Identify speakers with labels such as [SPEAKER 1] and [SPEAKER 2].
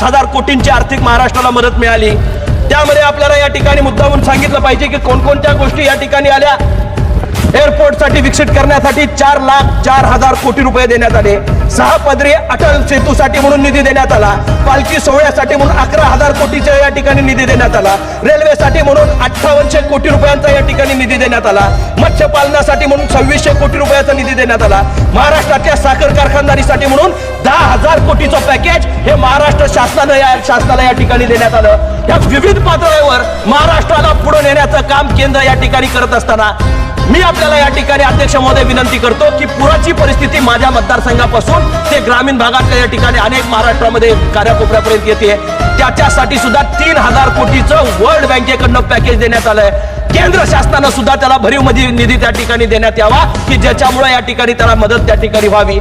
[SPEAKER 1] पाच हजार कोटींची आर्थिक महाराष्ट्राला मदत मिळाली. त्यामध्ये आपल्याला या ठिकाणी मुद्दामून सांगितलं पाहिजे की कोणकोणत्या गोष्टी या ठिकाणी आल्या. एअरपोर्टसाठी विकसित करण्यासाठी चार लाख चार हजार कोटी रुपये देण्यात आले. सहा पदरी अटल सेतूसाठी म्हणून निधी देण्यात आला. पालखी सोहळ्यासाठी म्हणून अकरा हजार कोटीचा या ठिकाणी निधी देण्यात आला. रेल्वेसाठी म्हणून अठ्ठावनशे कोटी रुपयांचा या ठिकाणी निधी देण्यात आला. मत्स्यपालनासाठी म्हणून सव्वीसशे कोटी रुपयाचा निधी देण्यात आला. महाराष्ट्राच्या साखर कारखानदारीसाठी म्हणून दहा हजार कोटीचं पॅकेज हे महाराष्ट्र शासनानं या शासनाला या ठिकाणी देण्यात आलं. या विविध पातळीवर महाराष्ट्राला पुढे नेण्याचं काम केंद्र या ठिकाणी करत असताना मी आपल्याला या ठिकाणी अध्यक्ष महोदय विनंती करतो की पुराची परिस्थिती माझ्या मतदारसंघापासून ते ग्रामीण भागातल्या या ठिकाणी अनेक महाराष्ट्रामध्ये कार्याकोपऱ्यापर्यंत येते. त्याच्यासाठी सुद्धा तीन हजार कोटीचं वर्ल्ड बँकेकडनं पॅकेज देण्यात आलंय. केंद्र शासनानं सुद्धा त्याला भरीव निधी त्या ठिकाणी देण्यात यावा की ज्याच्यामुळे या ठिकाणी त्याला मदत त्या ठिकाणी व्हावी.